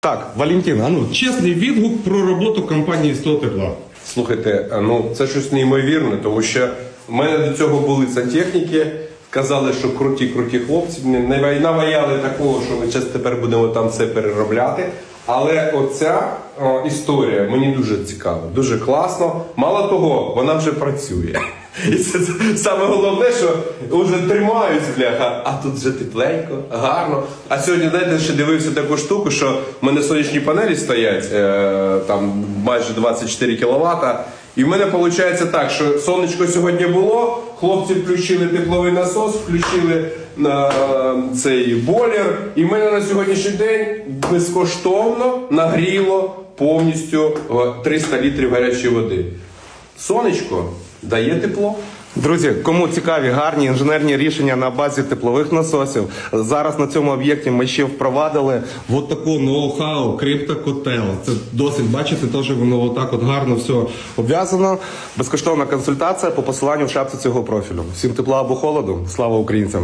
Так, Валентин, а ну чесний відгук про роботу компанії 100 тепла. Слухайте, ну це щось неймовірне, тому що в мене до цього були сантехніки, казали, що круті, круті хлопці. Не не наваяли такого, що ми зараз тепер будемо там все переробляти. Але оця о, історія мені дуже цікава, дуже класно. Мало того, вона вже працює. І це, саме головне, що вже тримаюсь, бляха, а тут вже тепленько, гарно. А сьогодні, знаєте, ще дивився таку штуку, що в мене сонячні панелі стоять е, там майже 24 кВт. І в мене виходить так, що сонечко сьогодні було, хлопці включили тепловий насос, включили на е, цей бойлер, і в мене на сьогоднішній день безкоштовно нагріло повністю е, 300 літрів гарячої води. Сонечко дає тепло. Друзі, кому цікаві гарні інженерні рішення на базі теплових насосів, зараз на цьому об'єкті ми ще впровадили от таку ноу-хау, криптокотел. Це досить, бачите, теж воно отак от гарно все обв'язано. Безкоштовна консультація по посиланню в шапці цього профілю. Всім тепла або холоду. Слава українцям!